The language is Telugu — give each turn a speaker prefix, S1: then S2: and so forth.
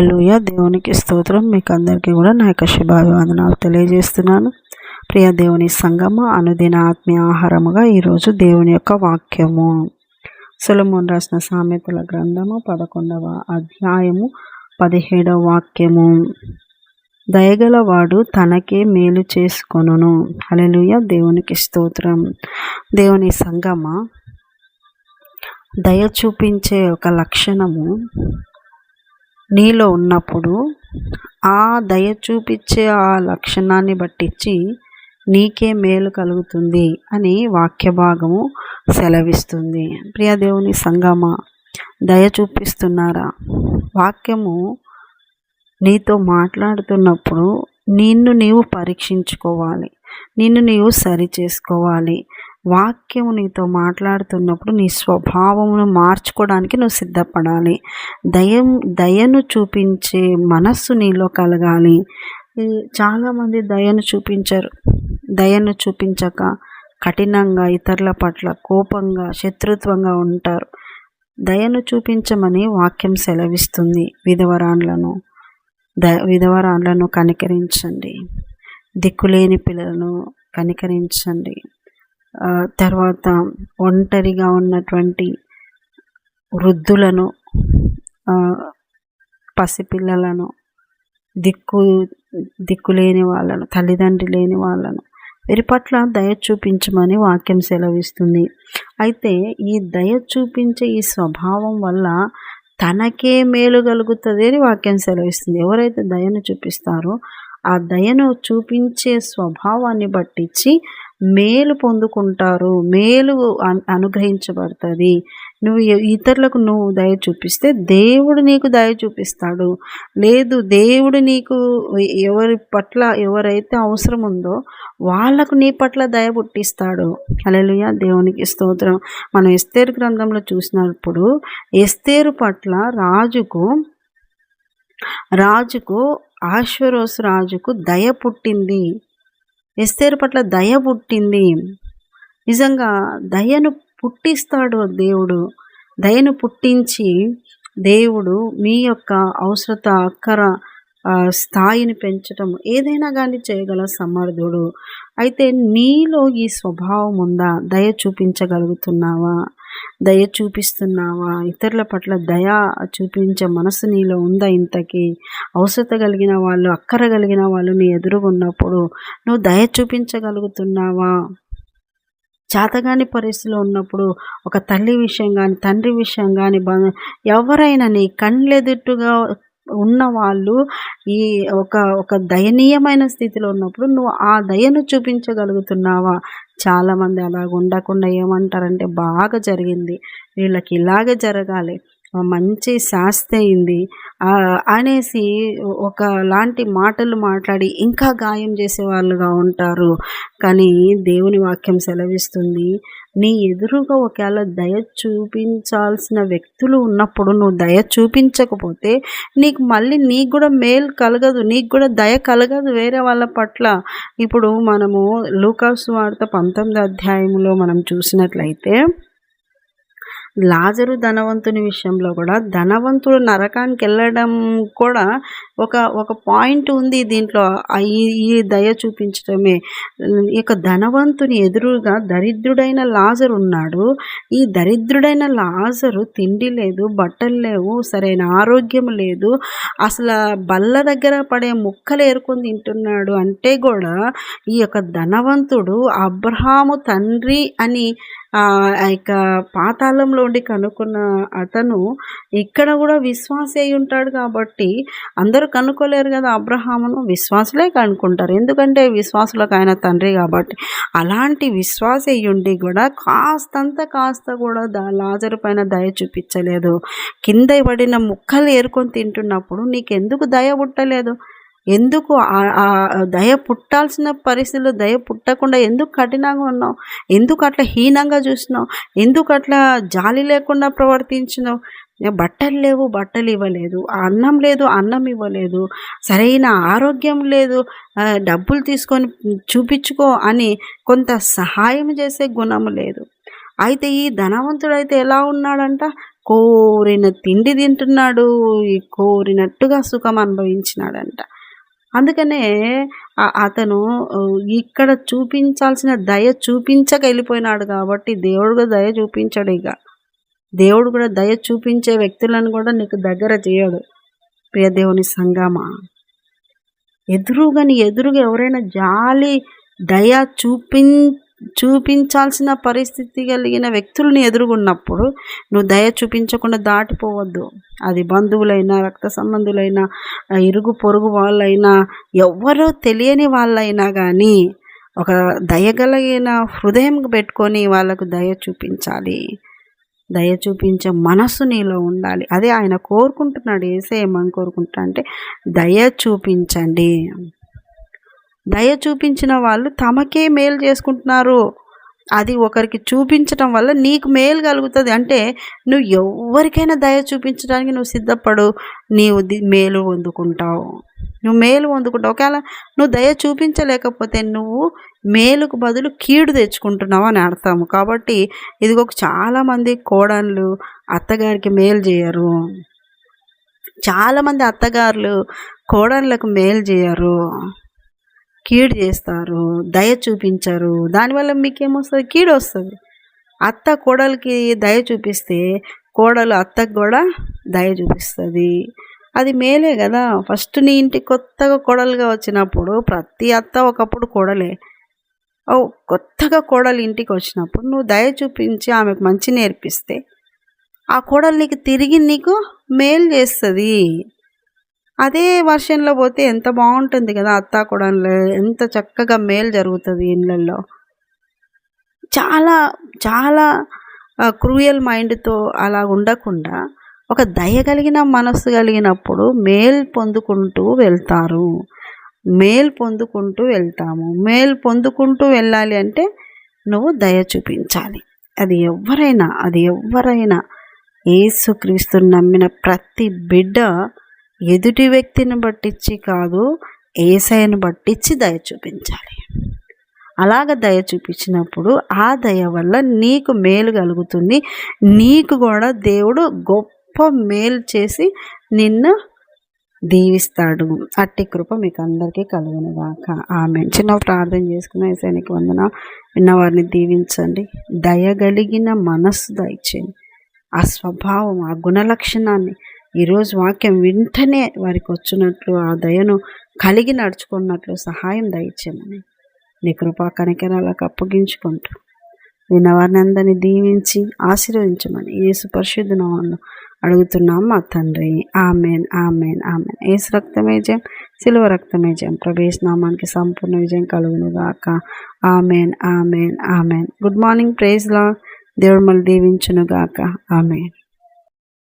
S1: లూయ దేవునికి స్తోత్రం. మీకు అందరికీ కూడా నా యొక్క శుభాభివందనాలు తెలియజేస్తున్నాను. ప్రియ దేవుని సంగమ అనుదిన ఆత్మీయ ఆహారముగా ఈరోజు దేవుని యొక్క వాక్యము. సులమోన్ రాసిన సామెతల గ్రంథము పదకొండవ అధ్యాయము పదిహేడవ వాక్యము. దయగలవాడు తనకే మేలు చేసుకొనును. అలెలుయ దేవునికి స్తోత్రం. దేవుని సంగమ దయ చూపించే ఒక లక్షణము నీలో ఉన్నప్పుడు ఆ దయ చూపించే ఆ లక్షణాన్ని బట్టించి నీకే మేలు కలుగుతుంది అని వాక్య భాగము సెలవిస్తుంది ప్రియదేవుని సంగమ దయ చూపిస్తున్నారా? వాక్యము నీతో మాట్లాడుతున్నప్పుడు నిన్ను నీవు పరీక్షించుకోవాలి నిన్ను నీవు సరి చేసుకోవాలి వాక్యము నీతో మాట్లాడుతున్నప్పుడు నీ స్వభావమును మార్చుకోవడానికి నువ్వు సిద్ధపడాలి. దయం దయను చూపించే మనస్సు నీలో కలగాలి. చాలామంది దయను చూపించరు. దయను చూపించక కఠినంగా ఇతరుల పట్ల కోపంగా శత్రుత్వంగా ఉంటారు. దయను చూపించమని వాక్యం సెలవిస్తుంది. విధవరాన్లను ద విధవరాన్లను కనికరించండి. దిక్కులేని పిల్లలను కనికరించండి. తర్వాత ఒంటరిగా ఉన్నటువంటి వృద్ధులను పసిపిల్లలను దిక్కు దిక్కు లేని వాళ్ళను తల్లిదండ్రి లేని వాళ్ళను వీరి పట్ల దయ చూపించమని వాక్యం సెలవిస్తుంది. అయితే ఈ దయ చూపించే ఈ స్వభావం వల్ల తనకే మేలు కలుగుతుంది అని వాక్యం సెలవిస్తుంది. ఎవరైతే దయను చూపిస్తారో ఆ దయను చూపించే స్వభావాన్ని బట్టించి మేలు పొందుకుంటారు మేలు అనుగ్రహించబడుతుంది. నువ్వు ఇతరులకు నువ్వు దయ చూపిస్తే దేవుడు నీకు దయ చూపిస్తాడు. లేదు దేవుడు నీకు ఎవరి పట్ల ఎవరైతే అవసరం ఉందో వాళ్ళకు నీ పట్ల దయ పుట్టిస్తాడు. అలలుయ దేవునికి స్తోత్రం. మనం ఎస్తేరు గ్రంథంలో చూసినప్పుడు ఎస్తేరు పట్ల రాజుకు రాజుకు ఆశ్వరోస్ రాజుకు దయ పుట్టింది. ఎస్తేరు పట్ల దయ పుట్టింది. నిజంగా దయను పుట్టిస్తాడు దేవుడు. దయను పుట్టించి దేవుడు మీ యొక్క అవసరత అక్కర స్థాయిని పెంచటం ఏదైనా కానీ చేయగల సమర్థుడు. అయితే నీలో ఈ స్వభావం ఉందా? దయ చూపించగలుగుతున్నావా? దయ చూపిస్తున్నావా? ఇతరుల పట్ల దయ చూపించే మనసు నీలో ఉందా ఇంతకీ? అవసరత కలిగిన వాళ్ళు అక్కర కలిగిన వాళ్ళు నీ ఎదురుగున్నప్పుడు నువ్వు దయ చూపించగలుగుతున్నావా? చేతగాని పరిస్థితిలో ఉన్నప్పుడు ఒక తల్లి విషయం కానీ తండ్రి విషయం కానీ ఎవరైనా నీ కళ్ళెదుట్టుగా ఉన్న వాళ్ళు ఈ ఒక ఒక దయనీయమైన స్థితిలో ఉన్నప్పుడు నువ్వు ఆ దయను చూపించగలుగుతున్నావా? చాలామంది అలాగ ఉండకుండా ఏమంటారంటే బాగా జరిగింది. వీళ్ళకి ఇలాగే జరగాలి. మంచి శాస్తి అయింది. అనేసి ఒక లాంటి మాటలు మాట్లాడి ఇంకా గాయం చేసే వాళ్ళుగా ఉంటారు. కానీ దేవుని వాక్యం సెలవిస్తుంది నీ ఎదురుగా ఒకవేళ దయ చూపించాల్సిన వ్యక్తులు ఉన్నప్పుడు నువ్వు దయ చూపించకపోతే నీకు మళ్ళీ నీకు కూడా మేలు కలగదు నీకు కూడా దయ కలగదు వేరే వాళ్ళ పట్ల. ఇప్పుడు మనము లూకాసు వార్త పంతొమ్మిది అధ్యాయంలో మనం చూసినట్లయితే లాజరు ధనవంతుని విషయంలో కూడా ధనవంతుడు నరకానికి వెళ్ళడం కూడా ఒక ఒక పాయింట్ ఉంది దీంట్లో. ఈ దయ చూపించడమే ఇక ధనవంతుని ఎదురుగా దరిద్రుడైన లాజరు ఉన్నాడు. ఈ దరిద్రుడైన లాజరు తిండి లేదు బట్టలు లేవు సరైన ఆరోగ్యం లేదు. అసలు బల్ల దగ్గర పడే ముక్కలు ఏరుకొని తింటున్నాడు అంటే కూడా ఈ యొక్క ధనవంతుడు అబ్రహాము తండ్రి అని ఇక పాతాళంలో ఉండి కనుక్కున్న అతను ఇక్కడ కూడా విశ్వాసి అయి ఉంటాడు కాబట్టి అందరూ కనుక్కోలేరు కదా అబ్రహామును. విశ్వాసులే కనుక్కుంటారు. ఎందుకంటే విశ్వాసులకు ఆయన తండ్రి కాబట్టి అలాంటి విశ్వాస ఉండి కూడా కాస్తంత కాస్త కూడా దా లాజరు పైన దయ చూపించలేదు. కింద పడిన ముక్కలు ఏరుకొని తింటున్నప్పుడు నీకెందుకు దయ పుట్టలేదు? ఎందుకు దయ పుట్టాల్సిన పరిస్థితుల్లో దయ పుట్టకుండా ఎందుకు కఠినంగా ఉన్నావు? ఎందుకు అట్లా హీనంగా చూసినావు ఎందుకు అట్లా జాలి లేకుండా ప్రవర్తించినావు? బట్టలు లేవు బట్టలు ఇవ్వలేదు అన్నం లేదు అన్నం ఇవ్వలేదు సరైన ఆరోగ్యం లేదు డబ్బులు తీసుకొని చూపించుకో అని కొంత సహాయం చేసే గుణం లేదు. అయితే ఈ ధనవంతుడు అయితే ఎలా ఉన్నాడంట? కోరిన తిండి తింటున్నాడు ఈ కోరినట్టుగా సుఖం అనుభవించినాడంట. అందుకనే అతను ఇక్కడ చూపించాల్సిన దయ చూపించక వెళ్ళిపోయినాడు కాబట్టి దేవుడు కూడా దయ చూపించాడు ఇక. దేవుడు కూడా దయ చూపించే వ్యక్తులను కూడా నీకు దగ్గర చేయడు ప్రియ దేవుని సంగమా. ఎదురుగాని ఎదురుగా ఎవరైనా జాలి దయ చూపిం చూపించాల్సిన పరిస్థితి కలిగిన వ్యక్తులను ఎదురుగున్నప్పుడు నువ్వు దయ చూపించకుండా దాటిపోవద్దు. అది బంధువులైనా రక్త సంబంధులైనా ఇరుగు పొరుగు వాళ్ళైనా ఎవరో తెలియని వాళ్ళైనా కానీ ఒక దయగలిగిన హృదయం పెట్టుకొని వాళ్ళకు దయ చూపించాలి. దయ చూపించే మనసు నీలో ఉండాలి. అదే ఆయన కోరుకుంటున్నాడు ఏసే ఏమని కోరుకుంటా అంటే దయ చూపించండి. దయ చూపించిన వాళ్ళు తమకే మేలు చేసుకుంటున్నారు. అది ఒకరికి చూపించటం వల్ల నీకు మేలు కలుగుతుంది. అంటే నువ్వు ఎవరికైనా దయ చూపించడానికి నువ్వు సిద్ధపడు. నీవు మేలు పొందుకుంటావు. నువ్వు మేలు పొందుకుంటావు. ఒకవేళ నువ్వు దయ చూపించలేకపోతే నువ్వు మేలుకు బదులు కీడు తెచ్చుకుంటున్నావు అని అర్థం కాబట్టి ఇదిగో చాలామంది కోడన్లు అత్తగారికి మేలు చేయరు. చాలామంది అత్తగారులు కోడన్లకు మేలు చేయరు. కీడు చేస్తారు దయ చూపించరు. దానివల్ల మీకేమొస్తుంది? కీడు వస్తుంది అత్త కోడలికి దయ చూపిస్తే కోడలు అత్తకు కూడా దయ చూపిస్తుంది. అది మేలే కదా. ఫస్ట్ నీ ఇంటికి కొత్తగా కోడలుగా వచ్చినప్పుడు ప్రతి అత్త ఒకప్పుడు కోడలే. కొత్తగా కోడలు ఇంటికి వచ్చినప్పుడు నువ్వు దయ చూపించి ఆమెకు మంచి నేర్పిస్తే ఆ కోడలు నీకు తిరిగి నీకు మేలు చేస్తుంది. అదే వర్షన్లో పోతే ఎంత బాగుంటుంది కదా అత్తా కూడా ఎంత చక్కగా మేలు జరుగుతుంది ఇళ్ళల్లో చాలా చాలా క్రూయల్ మైండ్తో అలా ఉండకుండా ఒక దయ కలిగిన మనస్సు కలిగినప్పుడు మేల్ పొందుకుంటూ వెళ్తారు. మేల్ పొందుకుంటూ వెళ్తాము. మేల్ పొందుకుంటూ వెళ్ళాలి అంటే నువ్వు దయ చూపించాలి. అది ఎవరైనా అది ఎవరైనా ఏసుక్రీస్తుని నమ్మిన ప్రతి బిడ్డ ఎదుటి వ్యక్తిని బట్టించి కాదు ఏసైను బట్టిచ్చి దయ చూపించాలి. అలాగ దయ చూపించినప్పుడు ఆ దయ వల్ల నీకు మేలు కలుగుతుంది. నీకు కూడా దేవుడు గొప్ప మేలు చేసి నిన్ను దీవిస్తాడు. అట్టి కృప మీకు అందరికీ కలుగునుగాక ఆమె చిన్న ప్రార్థన చేసుకున్న ఏసైనికి వందన విన్నవారిని దీవించండి. దయగలిగిన మనస్సు దయచేయండి. ఆ స్వభావం ఆ గుణ లక్షణాన్ని ఈరోజు వాక్యం వెంటనే వారికి వచ్చినట్లు ఆ దయను కలిగి నడుచుకున్నట్లు సహాయం దయచేయమని. నీ కృపా కనికరాలకు అప్పగించుకుంటూ విన్నవారిని అందరినీ దీవించి ఆశీర్వదించమని ఏసు పరిశుద్ధ నామంలో అడుగుతున్నాం. మా తండ్రి ఆమెన్ ఆమెన్ ఆమెన్. ఏసు రక్తమే జయం సిల్వ రక్తమే జయం. ప్రవేశ నామానికి సంపూర్ణ విజయం కలుగును గాక. Amen amen amen. Good morning ప్రేజ్లా దేవుడు మళ్ళీ దీవించును గాక. ఆమెన్.